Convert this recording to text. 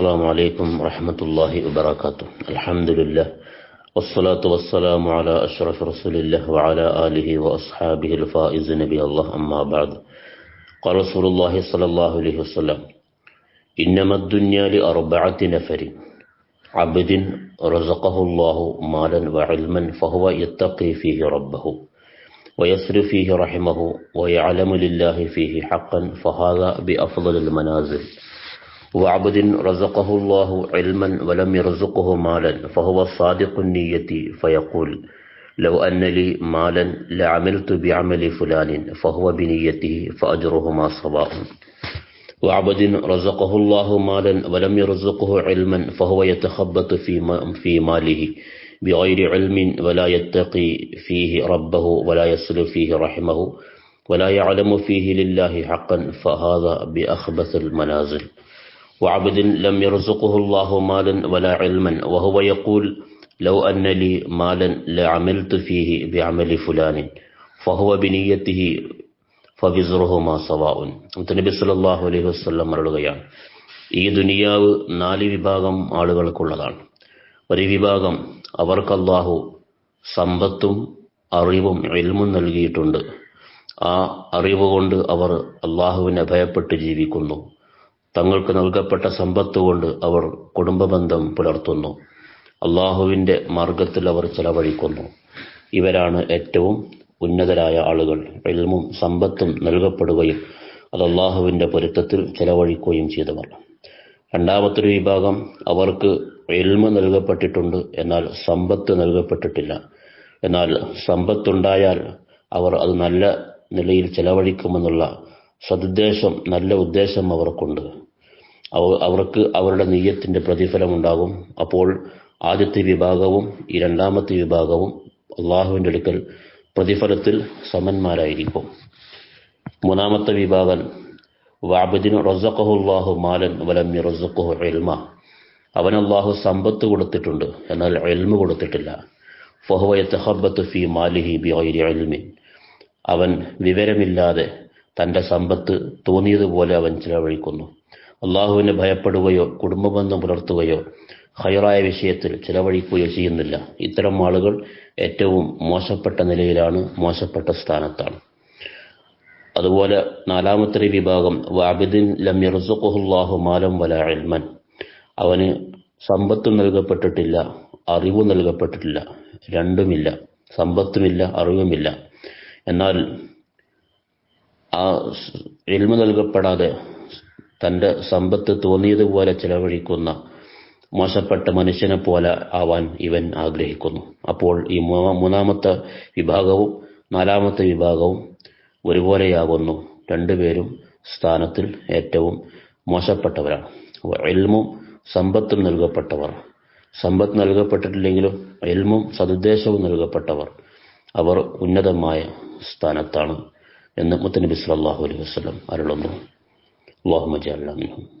السلام عليكم ورحمة الله وبركاته. الحمد لله والصلاة والسلام على أشرف رسول الله وعلى آله وأصحابه الفائز نبي الله. أما بعد قال رسول الله صلى الله عليه وسلم إنما الدنيا لأربعة نفر عبد رزقه الله مالا وعلما فهو يتقي فيه ربه ويسر فيه رحمه ويعلم لله فيه حقا فهذا بأفضل المنازل. وعبد رزقه الله علما ولم يرزقه مالا فهو صادق النية فيقول لو أن لي مالا لعملت بعمل فلان فهو بنيته فأجرهما سواء وعبد رزقه الله مالا ولم يرزقه علما فهو يتخبط في, في ماله بغير علم ولا يتقي فيه ربه ولا يصل فيه رحمه ولا يعلم فيه لله حقا فهذا بأخبث المنازل. وعبد لم يرزقه الله مالا ولا علما وهو يقول لو أن لي مالا لعملت فيه بعمل فلان فهو بنيته ഫവിസുറുഹുമാ സവാഉൻ നബി സല്ലല്ലാഹു അലൈഹി വസല്ലം പറയുകയാണ് ഈ ദുനിയാവ് നാല് വിഭാഗം ആളുകൾക്കുള്ളതാണ് ഒരു വിഭാഗം അവർക്ക് അള്ളാഹു സമ്പത്തും അറിവും എൽമും നൽകിയിട്ടുണ്ട് ആ അറിവ് കൊണ്ട് അവർ അള്ളാഹുവിനെ ഭയപ്പെട്ട് ജീവിക്കുന്നു തങ്ങൾക്ക് നൽകപ്പെട്ട സമ്പത്ത് കൊണ്ട് അവർ കുടുംബബന്ധം പുലർത്തുന്നു. അള്ളാഹുവിന്റെ മാർഗത്തിൽ അവർ ചെലവഴിക്കുന്നു. ഇവരാണ് ഏറ്റവും ഉന്നതരായ ആളുകൾ. എൽമും സമ്പത്തും നൽകപ്പെടുകയും അത് അള്ളാഹുവിന്റെ പൊരുത്തത്തിൽ ചെലവഴിക്കുകയും ചെയ്തവർ. രണ്ടാമത്തൊരു വിഭാഗം അവർക്ക് എൽമ നൽകപ്പെട്ടിട്ടുണ്ട്. എന്നാൽ സമ്പത്ത് നൽകപ്പെട്ടിട്ടില്ല. എന്നാൽ സമ്പത്തുണ്ടായാൽ അവർ അത് നല്ല നിലയിൽ ചെലവഴിക്കുമെന്നുള്ള സതുദ്ദേശം നല്ല ഉദ്ദേശം അവർക്കുണ്ട്. അവർക്ക് അവരുടെ നെയ്യത്തിന്റെ പ്രതിഫലമുണ്ടാകും. അപ്പോൾ ആദ്യത്തെ വിഭാഗവും ഈ രണ്ടാമത്തെ വിഭാഗവും അള്ളാഹുവിന്റെ അടുക്കൽ പ്രതിഫലത്തിൽ സമന്മാരായിരിക്കും. മൂന്നാമത്തെ വിഭാഗം വാബദിന് റസഖഹുല്ലാഹു മാലൻ വലമ്യ റസഖുഹു എൽമ അവൻ അള്ളാഹു സമ്പത്ത് കൊടുത്തിട്ടുണ്ട് എന്നാൽ എൽമ കൊടുത്തിട്ടില്ല. ഫഹുവയത്ത് ഹബ്ബത്ത് ഫി മാലിഹി ബി എൽമിൻ അവൻ വിവരമില്ലാതെ തന്റെ സമ്പത്ത് തോന്നിയതുപോലെ അവൻ ചിലവഴിക്കുന്നു. അള്ളാഹുവിനെ ഭയപ്പെടുകയോ കുടുംബബന്ധം പുലർത്തുകയോ ഹൈറായ വിഷയത്തിൽ ചിലവഴിക്കുകയോ ചെയ്യുന്നില്ല. ഇത്തരം ആളുകൾ ഏറ്റവും മോശപ്പെട്ട നിലയിലാണ് മോശപ്പെട്ട സ്ഥാനത്താണ്. അതുപോലെ നാലാമത്തെ വിഭാഗം വാബിദിൻ ലം മാലം വല എൽമൻ അവന് സമ്പത്ത് നൽകപ്പെട്ടിട്ടില്ല അറിവ് നൽകപ്പെട്ടിട്ടില്ല രണ്ടുമില്ല സമ്പത്തുമില്ല അറിവുമില്ല. എന്നാൽ ആ എൽമ നൽകപ്പെടാതെ തന്റെ സമ്പത്ത് തോന്നിയതുപോലെ ചെലവഴിക്കുന്ന മോശപ്പെട്ട മനുഷ്യനെ പോലെ ആവാൻ ഇവൻ ആഗ്രഹിക്കുന്നു. അപ്പോൾ ഈ മൂന്നാമത്തെ വിഭാഗവും നാലാമത്തെ വിഭാഗവും ഒരുപോലെയാകുന്നു. രണ്ടുപേരും സ്ഥാനത്തിൽ ഏറ്റവും മോശപ്പെട്ടവരാണ്. എൽമും സമ്പത്തും നൽകപ്പെട്ടവർ. സമ്പത്ത് നൽകപ്പെട്ടിട്ടില്ലെങ്കിലും എൽമും സതുദ്ദേശവും നൽകപ്പെട്ടവർ. അവർ ഉന്നതമായ സ്ഥാനത്താണ്. എന്ന് മുത്തനബി സല്ലല്ലാഹു അലൈഹി വസ്ലം അരുളുന്നു. അള്ളാഹു മജാ മിൻഹും.